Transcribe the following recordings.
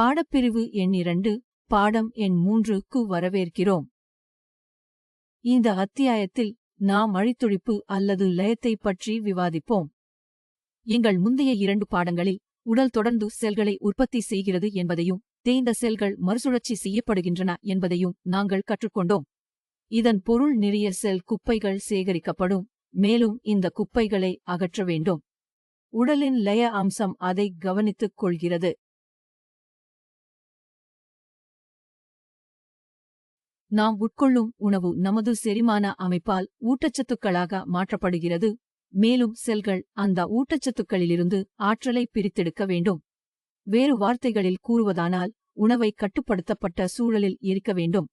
பாடப்பிரிவு எண் இரண்டு பாடம் எண் மூன்றுக்கு வரவேற்கிறோம். இந்த அத்தியாயத்தில் நாம் அழித்துழிப்பு அல்லது லயத்தைப் பற்றி விவாதிப்போம். எங்கள் முந்தைய இரண்டு பாடங்களில் உடல் தொடர்ந்து செல்களை உற்பத்தி செய்கிறது என்பதையும் தேய்ந்த செல்கள் மறுசுழற்சி செய்யப்படுகின்றன என்பதையும் நாங்கள் கற்றுக்கொண்டோம். இதன் பொருள் நிறைய செல் குப்பைகள் சேகரிக்கப்படும் மேலும் இந்த குப்பைகளை அகற்ற வேண்டும். உடலின் லய அம்சம் அதை கவனித்துக் கொள்கிறது. நாம் உட்கொள்ளும் உணவு நமது செரிமான அமைப்பால் ஊட்டச்சத்துக்களாக மாற்றப்படுகிறது. மேலும் செல்கள் அந்த ஊட்டச்சத்துக்களிலிருந்து ஆற்றலை பிரித்தெடுக்க வேண்டும். வேறு வார்த்தைகளில் கூறுவதானால் உணவை கட்டுப்படுத்தப்பட்ட சூழலில் இருக்க வேண்டும்.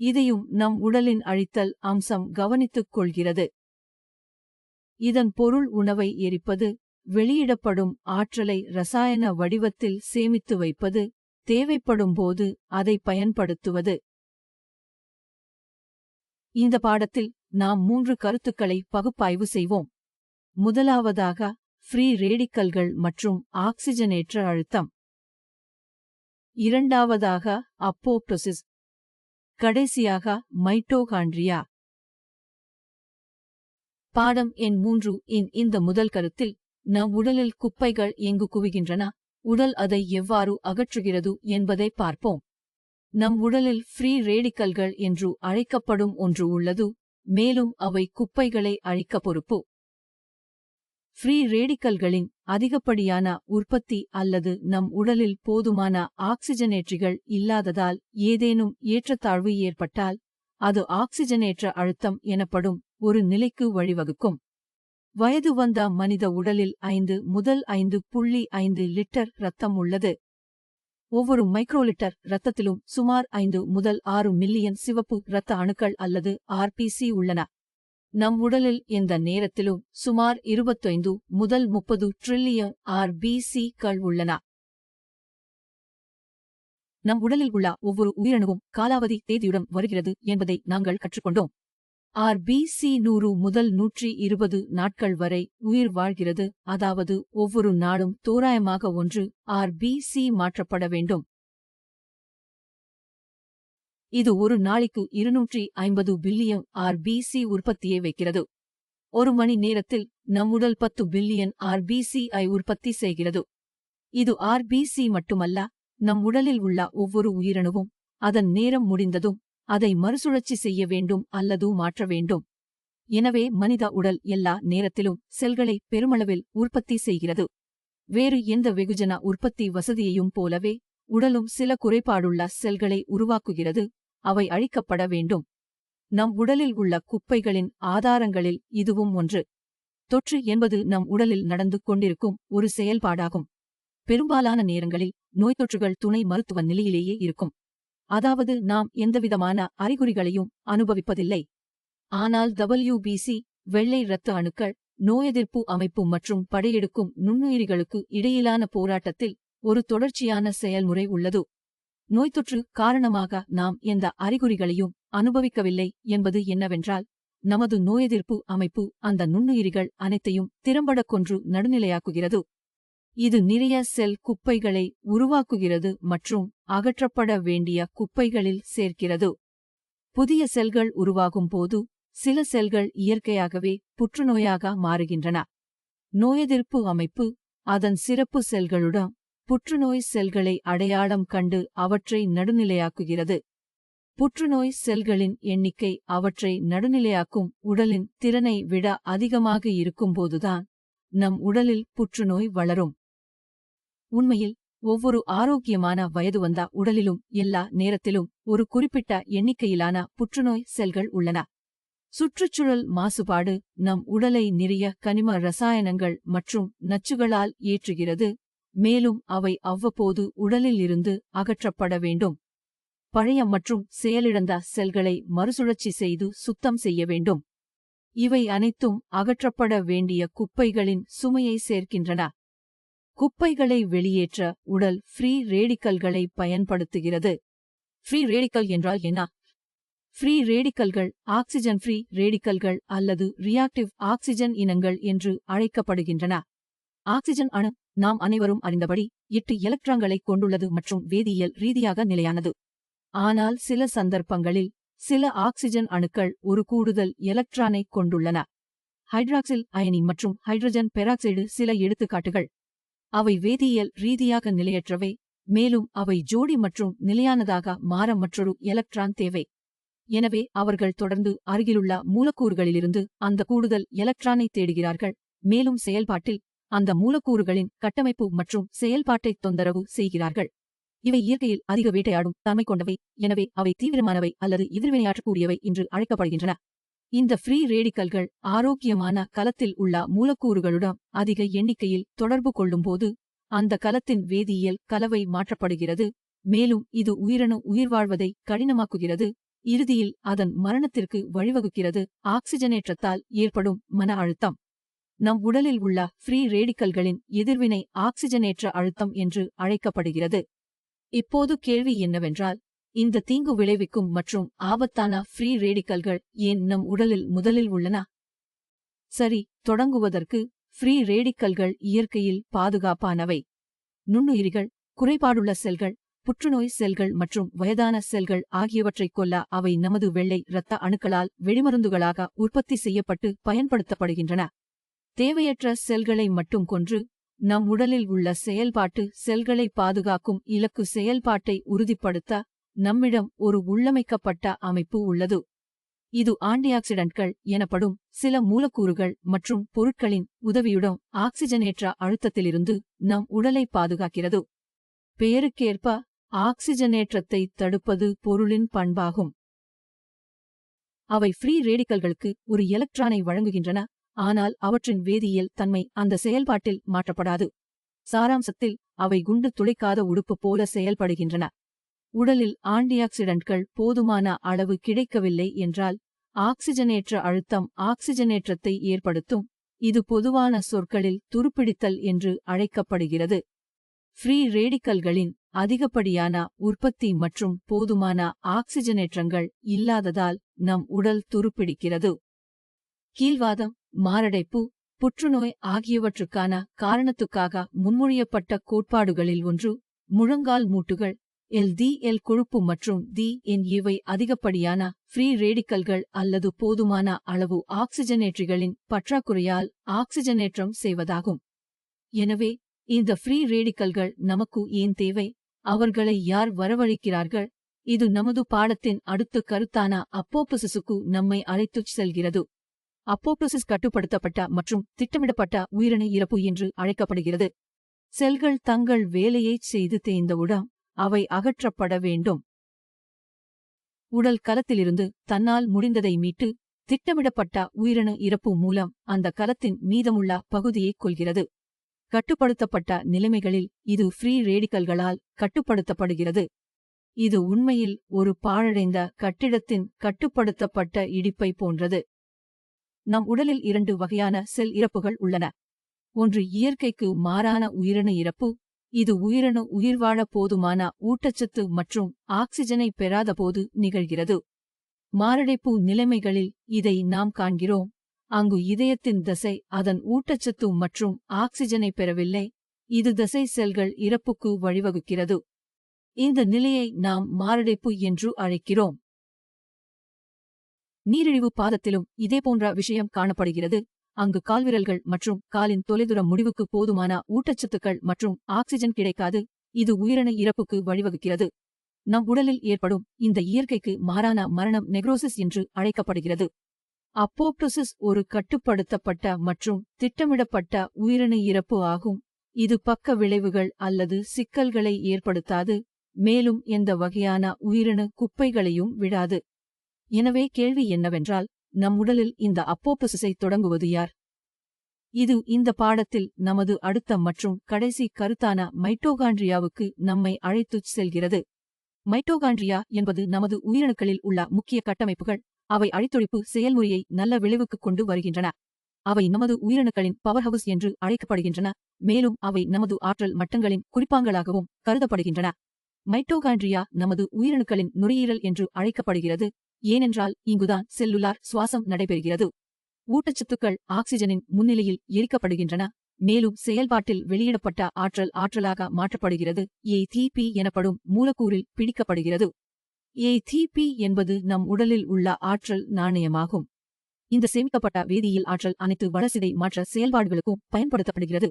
இதையும் நம் உடலின் அழித்தல் அம்சம் கவனித்துக் கொள்கிறது. இதன் பொருள் உணவை எரிப்பது வெளியிடப்படும் ஆற்றலை ரசாயன வடிவத்தில் சேமித்து வைப்பது தேவைப்படும் போது அதை பயன்படுத்துவது. இந்த பாடத்தில் நாம் மூன்று கருத்துக்களை பகுப்பாய்வு செய்வோம். முதலாவதாக ஃப்ரீ ரேடிக்கல்கள் மற்றும் ஆக்சிஜனேற்ற அழுத்தம். இரண்டாவதாக அப்போப்டோசிஸ் கடைசியாக மைட்டோகாண்ட்ரியா பாடம் எண் மூன்று இன் இந்த முதல் கருத்தில் நம் உடலில் குப்பைகள் எங்கு குவிகின்றன? உடல் அதை எவ்வாறு அகற்றுகிறது என்பதை பார்ப்போம். நம் உடலில் ஃப்ரீ ரேடிக்கல்கள் என்று அழைக்கப்படும் ஒன்று உள்ளது மேலும் அவை குப்பைகளை அழிக்க பொறுப்பு. ஃப்ரீ ரேடிக்கல்களின் அதிகப்படியான உற்பத்தி அல்லது நம் உடலில் போதுமான ஆக்சிஜனேற்றிகள் இல்லாததால் ஏதேனும் ஏற்றத்தாழ்வு ஏற்பட்டால் அது ஆக்சிஜனேற்ற அழுத்தம் எனப்படும் ஒரு நிலைக்கு வழிவகுக்கும். வயது வந்த மனித உடலில் ஐந்து முதல் ஐந்து புள்ளி ஐந்து லிட்டர் இரத்தம் உள்ளது. ஒவ்வொரு மைக்ரோலிட்டர் இரத்தத்திலும் சுமார் ஐந்து முதல் ஆறு மில்லியன் சிவப்பு இரத்த அணுக்கள் அல்லது ஆர்பிசி உள்ளன. நம் உடலில் இந்த நேரத்திலும் சுமார் இருபத்தைந்து முதல் முப்பது ட்ரில்லியன் ஆர்பிசிக்கள் உள்ளன. நம் உடலில் உள்ள ஒவ்வொரு உயிரணுவும் காலாவதி தேதியுடன் வருகிறது என்பதை நாங்கள் கற்றுக்கொண்டோம். ஆர் பி சி நூறு முதல் நூற்றி இருபது நாட்கள் வரை உயிர் வாழ்கிறது. அதாவது ஒவ்வொரு நாடும் தோராயமாக ஒன்று ஆர் பி சி மாற்றப்பட வேண்டும். இது ஒரு நாளைக்கு இருநூற்றி ஐம்பது பில்லியன் சி உற்பத்தியை வைக்கிறது. ஒரு மணி நேரத்தில் நம் உடல் பத்து billion R B C I உற்பத்தி செய்கிறது. இது ஆர் பி சி மட்டுமல்ல நம் உடலில் உள்ள ஒவ்வொரு உயிரணுவும் அதன் நேரம் முடிந்ததும் அதை மறுசுழற்சி செய்ய வேண்டும் அல்லது மாற்ற வேண்டும். எனவே மனித உடல் எல்லா நேரத்திலும் செல்களை பெருமளவில் உற்பத்தி செய்கிறது. வேறு எந்த வெகுஜன உற்பத்தி வசதியையும் போலவே உடலும் சில குறைபாடுள்ள செல்களை உருவாக்குகிறது அவை அழிக்கப்பட வேண்டும். நம் உடலில் உள்ள குப்பைகளின் ஆதாரங்களில் இதுவும் ஒன்று. தொற்று என்பது நம் உடலில் நடந்து கொண்டிருக்கும் ஒரு செயல்பாடாகும். பெரும்பாலான நேரங்களில் நோய்த்தொற்றுகள் துணை மருத்துவ நிலையிலேயே இருக்கும். அதாவது நாம் எந்தவிதமான அறிகுறிகளையும் அனுபவிப்பதில்லை. ஆனால் டபிள்யூபிசி வெள்ளை இரத்த அணுக்கள் நோயெதிர்ப்பு அமைப்பு மற்றும் படையெடுக்கும் நுண்ணுயிரிகளுக்கு இடையிலான போராட்டத்தில் ஒரு தொடர்ச்சியான செயல்முறை உள்ளது. நோய்த்தொற்று காரணமாக நாம் எந்த அறிகுறிகளையும் அனுபவிக்கவில்லை என்பது என்னவென்றால் நமது நோயெதிர்ப்பு அமைப்பு அந்த நுண்ணுயிரிகள் அனைத்தையும் திறம்பட கொன்று நடுநிலையாக்குகிறது. இது நிறைய செல் குப்பைகளை உருவாக்குகிறது மற்றும் அகற்றப்பட வேண்டிய குப்பைகளில் சேர்க்கிறது. புதிய செல்கள் உருவாகும் போது சில செல்கள் இயற்கையாகவே புற்றுநோயாக மாறுகின்றன. நோயெதிர்ப்பு அமைப்பு அதன் சிறப்பு செல்களுடன் புற்றுநோய் செல்களை அடையாளம் கண்டு அவற்றை நடுநிலையாக்குகிறது. புற்றுநோய் செல்களின் எண்ணிக்கை அவற்றை நடுநிலையாக்கும் உடலின் திறனை விட அதிகமாக இருக்கும்போதுதான் நம் உடலில் புற்றுநோய் வளரும். உண்மையில் ஒவ்வொரு ஆரோக்கியமான வயது வந்தா உடலிலும் எல்லா நேரத்திலும் ஒரு குறிப்பிட்ட எண்ணிக்கையிலான புற்றுநோய் செல்கள் உள்ளன. சுற்றுச்சூழல் மாசுபாடு நம் உடலை நிறைய கனிம ரசாயனங்கள் மற்றும் நச்சுகளால் ஏற்றுகிறது மேலும் அவை அவ்வப்போது உடலில் இருந்து அகற்றப்பட வேண்டும். பழைய மற்றும் செயலிழந்த செல்களை மறுசுழற்சி செய்து சுத்தம் செய்ய வேண்டும். இவை அனைத்தும் அகற்றப்பட வேண்டிய குப்பைகளின் சுமையை சேர்க்கின்றன. குப்பைகளை வெளியேற்ற உடல் ஃப்ரீ ரேடிக்கல்களை பயன்படுத்துகிறது. ஃப்ரீ ரேடிக்கல் என்றால் என்ன? ஃப்ரீ ரேடிக்கல்கள் ஆக்சிஜன் ஃப்ரீ ரேடிக்கல்கள் அல்லது ரியாக்டிவ் ஆக்சிஜன் இனங்கள் என்று அழைக்கப்படுகின்றன. ஆக்சிஜன் அணு நாம் அனைவரும் அறிந்தபடி எட்டு எலக்ட்ரான்களை கொண்டுள்ளது மற்றும் வேதியியல் ரீதியாக நிலையானது. ஆனால் சில சந்தர்ப்பங்களில் சில ஆக்சிஜன் அணுக்கள் ஒரு கூடுதல் எலக்ட்ரானை கொண்டுள்ளன. ஹைட்ராக்சில் அயனி மற்றும் ஹைட்ரஜன் பெராக்சைடு சில எடுத்துக்காட்டுகள். அவை வேதியியல் ரீதியாக நிலையற்றவை மேலும் அவை ஜோடி மற்றும் நிலையானதாக மாற மற்றொரு எலக்ட்ரான் தேவை. எனவே அவர்கள் தொடர்ந்து அருகிலுள்ள மூலக்கூறுகளிலிருந்து அந்த கூடுதல் எலக்ட்ரானை தேடுகிறார்கள். மேலும் செயல்பாட்டில் அந்த மூலக்கூறுகளின் கட்டமைப்பு மற்றும் செயல்பாட்டை தொந்தரவு செய்கிறார்கள். இவை இயற்கையில் அதிக வேட்டையாடும் தன்மை கொண்டவை. எனவே அவை தீவிரமானவை அல்லது எதிர்வினையாற்றக்கூடியவை என்று அழைக்கப்படுகின்றன. இந்த ஃப்ரீ ரேடிக்கல்கள் ஆரோக்கியமான கலத்தில் உள்ள மூலக்கூறுகளுடன் அதிக எண்ணிக்கையில் தொடர்பு கொள்ளும்போது அந்த கலத்தின் வேதியியல் கலவை மாற்றப்படுகிறது மேலும் இது உயிரணு உயிர்வாழ்வதை கடினமாக்குகிறது இறுதியில் அதன் மரணத்திற்கு வழிவகுக்கிறது ஆக்சிஜனேற்றத்தால் ஏற்படும் மன அழுத்தம். நம் உடலில் உள்ள ஃப்ரீ ரேடிக்கல்களின் எதிர்வினை ஆக்சிஜனேற்ற அழுத்தம் என்று அழைக்கப்படுகிறது. இப்போது கேள்வி என்னவென்றால் இந்த தீங்கு விளைவிக்கும் மற்றும் ஆபத்தான ஃப்ரீ ரேடிக்கல்கள் ஏன் நம் உடலில் முதலில் உள்ளன? சரி தொடங்குவதற்கு ஃப்ரீ ரேடிக்கல்கள் இயற்கையில் பாதுகாப்பானவை. நுண்ணுயிரிகள் குறைபாடுள்ள செல்கள் புற்றுநோய் செல்கள் மற்றும் வயதான செல்கள் ஆகியவற்றைக் கொல்ல அவை நமது வெள்ளை இரத்த அணுக்களால் வெடிமருந்துகளாக உற்பத்தி செய்யப்பட்டு பயன்படுத்தப்படுகின்றன. தேவையற்ற செல்களை மட்டும் கொன்று நம் உடலில் உள்ள செயல்பாட்டு செல்களை பாதுகாக்கும் இலக்கு செயல்பாட்டை உறுதிப்படுத்த நம்மிடம் ஒரு உள்ளமைக்கப்பட்ட அமைப்பு உள்ளது. இது ஆன்டிஆக்சிடன்ட்கள் எனப்படும் சில மூலக்கூறுகள் மற்றும் பொருட்களின் உதவியுடன் ஆக்சிஜனேற்ற அழுத்தத்திலிருந்து நம் உடலை பாதுகாக்கிறது. பெயருக்கேற்ப ஆக்சிஜனேற்றத்தை தடுப்பது பொருளின் பண்பாகும். அவை ஃப்ரீ ரேடிக்கல்களுக்கு ஒரு எலக்ட்ரானை வழங்குகின்றன ஆனால் அவற்றின் வேதியியல் தன்மை அந்த செயல்பாட்டில் மாற்றப்படாது. சாராம்சத்தில் அவை குண்டு துளைக்காத உடுப்பு போல செயல்படுகின்றன. உடலில் ஆன்டிஆக்சிடன்ட்கள் போதுமான அளவு கிடைக்கவில்லை என்றால் ஆக்சிஜனேற்ற அழுத்தம் ஆக்சிஜனேற்றத்தை ஏற்படுத்தும். இது பொதுவான சொற்களில் துருப்பிடித்தல் என்று அழைக்கப்படுகிறது. ஃப்ரீ ரேடிக்கல்களின் அதிகப்படியான உற்பத்தி மற்றும் போதுமான ஆக்சிஜனேற்றங்கள் இல்லாததால் நம் உடல் துருப்பிடிக்கிறது. கீழ்வாதம் மாரடைப்பு புற்றுநோய் ஆகியவற்றுக்கான காரணத்துக்காக முன்மொழியப்பட்ட கோட்பாடுகளில் ஒன்று முழங்கால் மூட்டுகள் எல் தி எல் கொழுப்பு மற்றும் தி என் இவை அதிகப்படியான ஃப்ரீ ரேடிக்கல்கள் அல்லது போதுமான அளவு ஆக்சிஜனேற்றிகளின் பற்றாக்குறையால் ஆக்சிஜனேற்றம் செய்வதாகும். எனவே இந்த ஃப்ரீ ரேடிக்கல்கள் நமக்கு ஏன் தேவை? அவர்களை யார் வரவழைக்கிறார்கள்? இது நமது பாடத்தின் அடுத்த கருத்தான அப்போபசிசுக்கு நம்மை அழைத்துச் செல்கிறது. அப்போப்டோசிஸ் கட்டுப்படுத்தப்பட்ட மற்றும் திட்டமிடப்பட்ட உயிரணு இறப்பு என்று அழைக்கப்படுகிறது. செல்கள் தங்கள் வேலையைச் செய்து தேய்ந்தவுடன் அவை அகற்றப்பட வேண்டும். உடல் கலத்திலிருந்து தன்னால் முடிந்ததை மீட்டு திட்டமிடப்பட்ட உயிரணு இறப்பு மூலம் அந்த கலத்தின் மீதமுள்ள பகுதியைக் கொள்கிறது கட்டுப்படுத்தப்பட்ட நிலைமைகளில் இது ஃப்ரீ ரேடிக்கல்களால் கட்டுப்படுத்தப்படுகிறது. இது உண்மையில் ஒரு பாழடைந்த கட்டிடத்தின் கட்டுப்படுத்தப்பட்ட இடிப்பை போன்றது. நம் உடலில் இரண்டு வகையான செல் இறப்புகள் உள்ளன. ஒன்று இயற்கைக்கு மாறான உயிரணு இறப்பு இது உயிரணு உயிர்வாழ போதுமான ஊட்டச்சத்து மற்றும் ஆக்சிஜனை பெறாதபோது நிகழ்கிறது. மாரடைப்பு நிலைமைகளில் இதை நாம் காண்கிறோம். அங்கு இதயத்தின் தசை அதன் ஊட்டச்சத்து மற்றும் ஆக்சிஜனை பெறவில்லை. இது தசை செல்கள் இறப்புக்கு வழிவகுக்கிறது. இந்த நிலையை நாம் மாரடைப்பு என்று அழைக்கிறோம். நீரிழிவு பாதத்திலும் இதேபோன்ற விஷயம் காணப்படுகிறது. அங்கு கால்விரல்கள் மற்றும் காலின் தொலைதூர முடிவுக்கு போதுமான ஊட்டச்சத்துக்கள் மற்றும் ஆக்சிஜன் கிடைக்காது. இது உயிரணு இறப்புக்கு வழிவகுக்கிறது. நம் உடலில் ஏற்படும் இந்த இயற்கைக்கு மாறான மரணம் நெக்ரோசிஸ் என்று அழைக்கப்படுகிறது. அப்போப்டோசிஸ் ஒரு கட்டுப்படுத்தப்பட்ட மற்றும் திட்டமிடப்பட்ட உயிரணு இறப்பு ஆகும். இது பக்க விளைவுகள் அல்லது சிக்கல்களை ஏற்படுத்தாது மேலும் எந்த வகையான உயிரணு குப்பைகளையும் விடாது. எனவே கேள்வி என்னவென்றால் நம் உடலில் இந்த அப்போப்டோசிஸை தொடங்குவது யார்? இது இந்த பாடத்தில் நமது அடுத்த மற்றும் கடைசி கருத்தான மைட்டோகாண்ட்ரியாவுக்கு நம்மை அழைத்துச் செல்கிறது. மைட்டோகாண்ட்ரியா என்பது நமது உயிரணுக்களில் உள்ள முக்கிய கட்டமைப்புகள். அவை அழித்தொழிப்பு செயல்முறையை நல்ல விளைவுக்கு கொண்டு வருகின்றன. அவை நமது உயிரணுக்களின் பவர் ஹவுஸ் என்று அழைக்கப்படுகின்றன. மேலும் அவை நமது ஆற்றல் மட்டங்களின் குறிப்பாங்களாகவும் கருதப்படுகின்றன. மைட்டோகாண்ட்ரியா நமது உயிரணுக்களின் நுரையீரல் என்று அழைக்கப்படுகிறது. ஏனென்றால் இங்குதான் செல்லுலார் சுவாசம் நடைபெறுகிறது. ஊட்டச்சத்துக்கள் ஆக்சிஜனின் முன்னிலையில் எரிக்கப்படுகின்றன. மேலும் செயல்பாட்டில் வெளியிடப்பட்ட ஆற்றல் ஆற்றலாக மாற்றப்படுகிறது. ஏடிபி எனப்படும் மூலக்கூறில் பிடிக்கப்படுகிறது. ஏடிபி என்பது நம் உடலில் உள்ள ஆற்றல் நாணயமாகும். இந்த சேமிக்கப்பட்ட வேதியியல் ஆற்றல் அனைத்து வளர்சிதை மாற்ற செயல்பாடுகளுக்கும் பயன்படுத்தப்படுகிறது.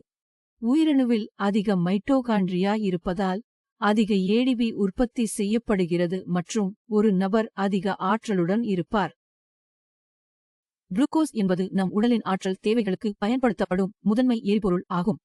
உயிரணுவில் அதிக மைட்டோகாண்ட்ரியா இருப்பதால் அதிக ஏடிபி உற்பத்தி செய்யப்படுகிறது மற்றும் ஒரு நபர் அதிக ஆற்றலுடன் இருப்பார். குளுக்கோஸ் என்பது நம் உடலின் ஆற்றல் தேவைகளுக்கு பயன்படுத்தப்படும் முதன்மை எரிபொருள் ஆகும்.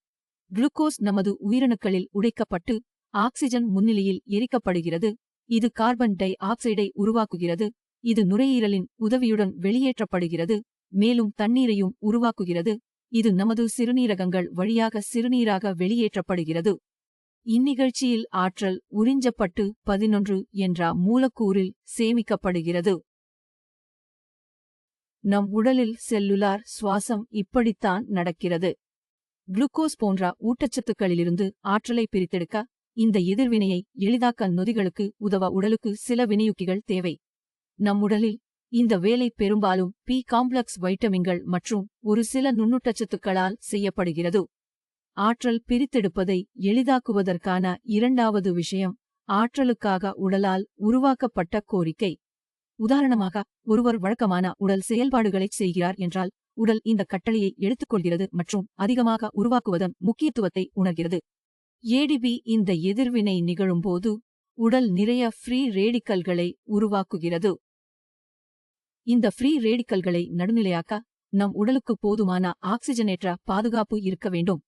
குளுக்கோஸ் நமது உயிரணுக்களில் உடைக்கப்பட்டு ஆக்சிஜன் முன்னிலையில் எரிக்கப்படுகிறது. இது கார்பன் டை ஆக்சைடை உருவாக்குகிறது. இது நுரையீரலின் உதவியுடன் வெளியேற்றப்படுகிறது. மேலும் தண்ணீரையும் உருவாக்குகிறது. இது நமது சிறுநீரகங்கள் வழியாக சிறுநீராக வெளியேற்றப்படுகிறது. இந்நிகழ்ச்சியில் ஆற்றல் உறிஞ்சப்பட்டு பதினொன்று என்ற மூலக்கூறில் சேமிக்கப்படுகிறது. நம் உடலில் செல்லுலார் சுவாசம் இப்படித்தான் நடக்கிறது. குளுக்கோஸ் போன்ற ஊட்டச்சத்துக்களிலிருந்து ஆற்றலை பிரித்தெடுக்க இந்த எதிர்வினையை எளிதாக்க நொதிகளுக்கு உதவ உடலுக்கு சில வினையூக்கிகள் தேவை. நம் உடலில் இந்த வேலை பெரும்பாலும் பி காம்ப்ளெக்ஸ் வைட்டமின்கள் மற்றும் ஒரு சில நுண்ணுட்டச்சத்துக்களால் செய்யப்படுகிறது. ஆற்றல் பிரித்தெடுப்பதை எளிதாக்குவதற்கான இரண்டாவது விஷயம் ஆற்றலுக்காக உடலால் உருவாக்கப்பட்ட கோரிக்கை. உதாரணமாக ஒருவர் வழக்கமான உடல் செயல்பாடுகளைச் செய்கிறார் என்றால் உடல் இந்த கட்டளையை எடுத்துக்கொள்கிறது மற்றும் அதிகமாக உருவாக்குவதன் முக்கியத்துவத்தை உணர்கிறது. ஏடிபி இந்த எதிர்வினை நிகழும்போது உடல் நிறைய ஃப்ரீ ரேடிக்கல்களை உருவாக்குகிறது. இந்த ஃப்ரீ ரேடிக்கல்களை நடுநிலையாக்க நம் உடலுக்கு போதுமான ஆக்சிஜனேற்ற பாதுகாப்பு இருக்க வேண்டும்.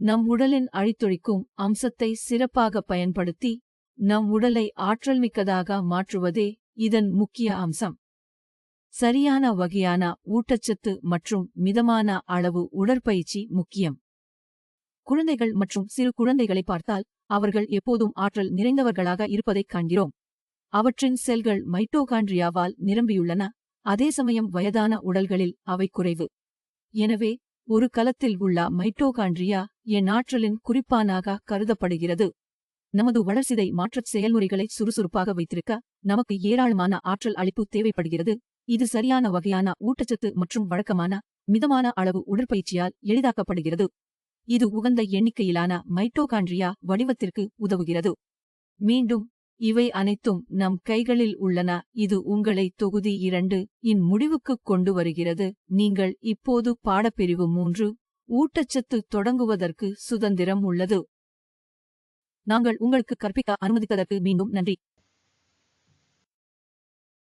நம் உடலின் அழித்தொழிக்கும் அம்சத்தை சிறப்பாக பயன்படுத்தி நம் உடலை ஆற்றல்மிக்கதாக மாற்றுவதே இதன் முக்கிய அம்சம். சரியான வகையான ஊட்டச்சத்து மற்றும் மிதமான அளவு உடற்பயிற்சி முக்கியம். குழந்தைகள் மற்றும் சிறு குழந்தைகளை பார்த்தால் அவர்கள் எப்போதும் ஆற்றல் நிறைந்தவர்களாக இருப்பதைக் காண்கிறோம். அவற்றின் செல்கள் மைட்டோகாண்ட்ரியாவால் நிரம்பியுள்ளன அதே சமயம் வயதான உடல்களில் அவை குறைவு. எனவே ஒரு கலத்தில் உள்ள மைட்டோகாண்ட்ரியா என் ஆற்றலின் குறிப்பானாக கருதப்படுகிறது. நமது வளர்சிதை மாற்றச் செயல்முறைகளை சுறுசுறுப்பாக வைத்திருக்க நமக்கு ஏராளமான ஆற்றல் அளிப்பு தேவைப்படுகிறது. இது சரியான வகையான ஊட்டச்சத்து மற்றும் வழக்கமான மிதமான அளவு உடற்பயிற்சியால் எளிதாக்கப்படுகிறது. இது உகந்த எண்ணிக்கையிலான மைட்டோகாண்ட்ரியா வடிவத்திற்கு உதவுகிறது. மீண்டும் இவை அனைத்தும் நம் கைகளில் உள்ளன. இது உங்களை தொகுதி இரண்டு இன் முடிவுக்குக் கொண்டு வருகிறது. நீங்கள் இப்போது பாடப்பிரிவு மூன்று ஊட்டச்சத்து தொடங்குவதற்கு சுதந்திரம் உள்ளது. நாங்கள் உங்களுக்கு கற்பிக்க அனுமதித்ததற்கு மீண்டும் நன்றி.